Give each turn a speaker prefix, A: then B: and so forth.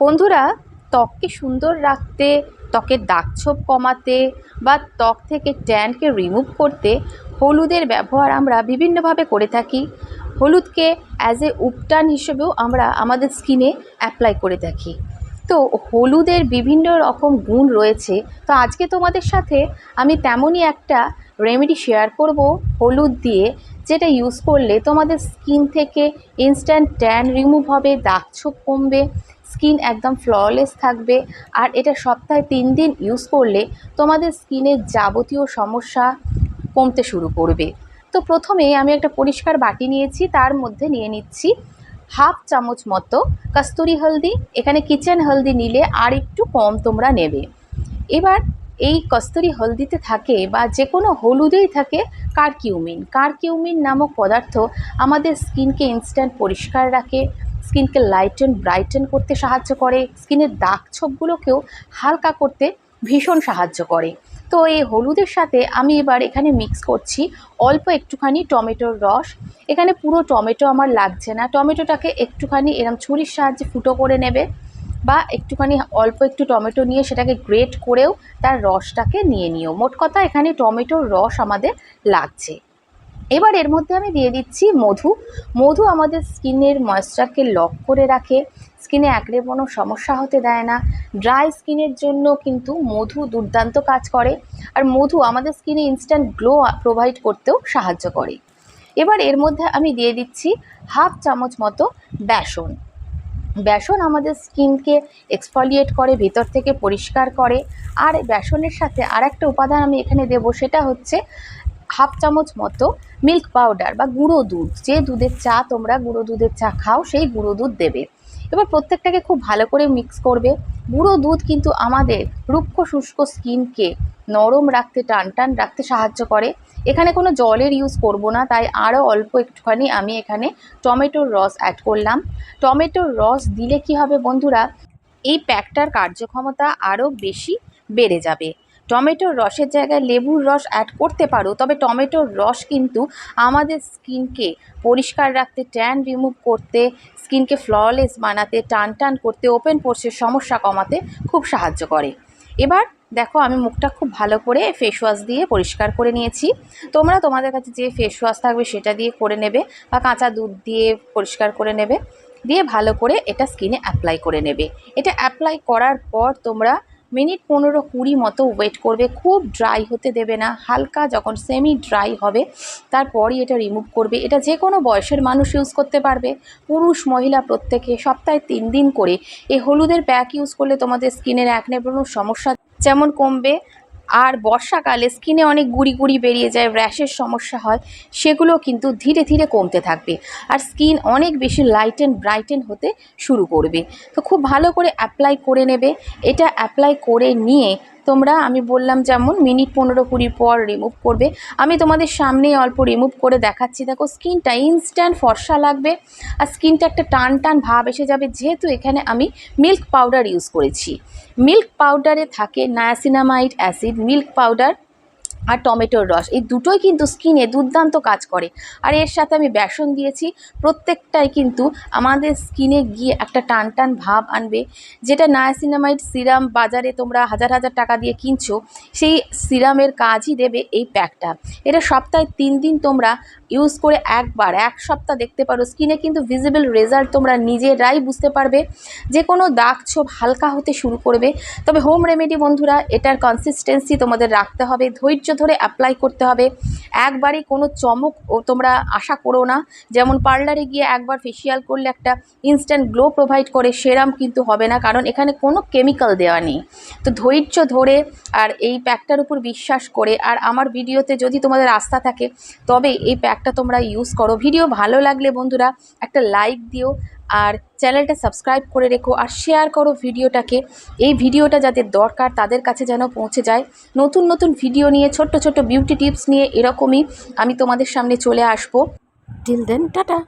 A: বন্ধুরা, ত্বককে সুন্দর রাখতে, ত্বকের দাগছোপ কমাতে বা ত্বক থেকে ট্যানকে রিমুভ করতে হলুদের ব্যবহার আমরা বিভিন্নভাবে করে থাকি। হলুদকে অ্যাজ এ উপটান হিসেবেও আমরা আমাদের স্কিনে অ্যাপ্লাই করে থাকি। তো হলুদের বিভিন্ন রকম গুণ রয়েছে। তো আজকে তোমাদের সাথে আমি তেমনই একটা রেমেডি শেয়ার করব, হলুদ দিয়ে, যেটা ইউজ করলে তোমাদের স্কিন থেকে ইনস্ট্যান্ট ট্যান রিমুভ হবে দাগছোপ কমবে স্কিন একদম ফ্ললেস থাকবে। আর এটা সপ্তাহে তিন দিন ইউজ করলে তোমাদের স্কিনের যাবতীয় সমস্যা কমতে শুরু করবে। তো প্রথমে আমি একটা পরিষ্কার বাটি নিয়েছি, তার মধ্যে নিয়ে নিচ্ছি হাফ চামচ মতো কস্তুরি হলদি। এখানে কিচেন হলদি নিলে আর একটু কম তোমরা নেবে। এবার এই কস্তুরি হলদিতে থাকে বা যে কোনো হলুদেই থাকে কারকিউমিন। কারকিউমিন নামক পদার্থ আমাদের স্কিনকে ইনস্ট্যান্ট পরিষ্কার রাখে, স্কিনকে লাইটেন ব্রাইটেন করতে সাহায্য করে, স্কিনের দাগ ছোপগুলোকেও হালকা করতে ভীষণ সাহায্য করে। তো এই হলুদের সাথে আমি এবার এখানে মিক্স করছি অল্প একটুখানি টমেটোর রস। এখানে পুরো টমেটো আমার লাগছে না। টমেটোটাকে একটুখানি এরম ছুরির সাহায্যে ফুটো করে নেবে। বা একটুখানি অল্প একটু টমেটো নিয়ে সেটাকে গ্রেট করেও তার রসটাকে নিয়ে নিও। মোট কথা এখানে টমেটোর রস আমাদের লাগছে। এবার এর মধ্যে আমি দিয়ে দিচ্ছি মধু। মধু আমাদের স্কিনের ময়েশ্চারকে লক করে রাখে। স্কিনে একড়ে কোনো সমস্যা হতে দেয় না। ড্রাই স্কিনের জন্য কিন্তু মধু দুর্দান্ত কাজ করে। আর মধু আমাদের স্কিনে ইনস্ট্যান্ট গ্লো প্রোভাইড করতেও সাহায্য করে। এবার এর মধ্যে আমি দিয়ে দিচ্ছি হাফ চামচ মতো বেসন। বেসন আমাদের স্কিনকে এক্সফলিয়েট করে, ভেতর থেকে পরিষ্কার করে। আর বেসনের সাথে আর একটা উপাদান আমি এখানে দেব, সেটা হচ্ছে হাফ চামচ মতো মিল্ক পাউডার বা গুঁড়ো দুধ। যে দুধের চা তোমরা গুঁড়ো দুধের চা খাও, সেই গুঁড়ো দুধ দেবে। এবার প্রত্যেকটাকে খুব ভালো করে মিক্স করবে। গুঁড়ো দুধ কিন্তু আমাদের রুক্ষ শুষ্ক স্কিনকে নরম রাখতে টান টান রাখতে সাহায্য করে। এখানে কোনো জলের ইউজ করব না, তাই আরও অল্প একটুখানি আমি এখানে টমেটোর রস অ্যাড করলাম। টমেটোর রস দিলে কি হবে বন্ধুরা? এই প্যাকটার কার্যক্ষমতা আরও বেশি বেড়ে যাবে। টমেটোর রসের জায়গায় লেবুর রস অ্যাড করতে পারো, তবে টমেটোর রস কিন্তু আমাদের স্কিনকে পরিষ্কার রাখতে ট্যান রিমুভ করতে, স্কিনকে ফ্ললেস বানাতে, টান টান করতে ওপেন পোর্সের সমস্যা কমাতে খুব সাহায্য করে। এবার দেখো আমি মুখটা খুব ভালো করে ফেস ওয়াশ দিয়ে পরিষ্কার করে নিয়েছি। তোমরা তোমাদের কাছে যে ফেস ওয়াশ থাকবে সেটা দিয়ে করে নেবে বা কাঁচা দুধ দিয়ে পরিষ্কার করে নেবে। দিয়ে ভালো করে এটা স্কিনে অ্যাপ্লাই করে নেবে। এটা অ্যাপ্লাই করার পর তোমরা মিনিট পনেরো কুড়ি মতো ওয়েট করবে। খুব ড্রাই হতে দেবে না, হালকা যখন সেমি ড্রাই হবে, তারপরই এটা রিমুভ করবে। এটা যে কোনো বয়সের মানুষ ইউজ করতে পারবে। পুরুষ, মহিলা প্রত্যেকে সপ্তাহে তিন দিন করে এই হলুদের প্যাক ইউজ করলে তোমাদের স্কিনের অ্যাকনে ব্রণর সমস্যা, যেমন কমবে আর বর্ষাকালে স্কিনে অনেক গুড়ি গুড়ি বেরিয়ে যায়, র্যাশের সমস্যা হয় সেগুলো কিন্তু ধীরে ধীরে কমতে থাকবে। আর স্কিন অনেক বেশি লাইটেন ব্রাইটেন হতে শুরু করবে। তো খুব ভালো করে অ্যাপ্লাই করে নেবে। এটা অ্যাপ্লাই করে নিয়ে তোমরা, আমি বললাম যেমন, মিনিট পনেরো কুড়ি পর রিমুভ করবে। আমি তোমাদের সামনেই অল্প রিমুভ করে দেখাচ্ছি। দেখো স্কিনটা ইনস্ট্যান্ট ফর্সা লাগবে আর স্কিনটা একটা টান টান ভাব এসে যাবে। যেহেতু এখানে আমি মিল্ক পাউডার ইউজ করেছি। মিল্ক পাউডারে থাকে নায়াসিনামাইড অ্যাসিড মিল্ক পাউডার আর টমেটোর রস। এই দুটোই কিন্তু স্কিনে দুর্দান্ত কাজ করে। আর এর সাথে আমি বেসন দিয়েছি। প্রত্যেকটাই কিন্তু আমাদের স্কিনে গিয়ে একটা টান টান ভাব আনবে। যেটা নায়াসিনামাইড সিরাম বাজারে তোমরা হাজার হাজার টাকা দিয়ে কিনছো, সেই সিরামের কাজই দেবে এই প্যাকটা। এটা সপ্তাহে তিন দিন তোমরা ইউজ করে একবার, এক সপ্তাহ দেখতে পারো। স্কিনে কিন্তু ভিজিবল রেজাল্ট তোমরা নিজেরাই বুঝতে পারবে। যে কোনো দাগ ছোপ হালকা হতে শুরু করবে। তবে হোম রেমেডি বন্ধুরা, এটার কনসিস্টেন্সি তোমাদের রাখতে হবে। ধৈর্য ধরে অ্যাপ্লাই করতে হবে। একবারই কোনো চমক তোমরা আশা করো না। যেমন পার্লারে গিয়ে একবার ফেসিয়াল করলে একটা ইনস্ট্যান্ট গ্লো প্রোভাইড করে, সেরাম কিন্তু হবে না, কারণ এখানে কোনো কেমিক্যাল দেওয়া নেই। তো ধৈর্য ধরে আর এই প্যাকটার উপর বিশ্বাস করে, আর আমার ভিডিওতে যদি তোমাদের আস্থা থাকে, তবে এই প্যাকটা তোমরা ইউজ করো। ভিডিও ভালো লাগলে বন্ধুরা একটা লাইক দিও আর চ্যানেলটা সাবস্ক্রাইব করে রেখো আর শেয়ার করো ভিডিওটাকে। এই ভিডিওটা যাদের দরকার তাদের কাছে যেন পৌঁছে যায়। নতুন নতুন ভিডিও নিয়ে, ছোট্ট ছোট্ট বিউটি টিপস নিয়ে এরকমই আমি তোমাদের সামনে চলে আসব। Till then tata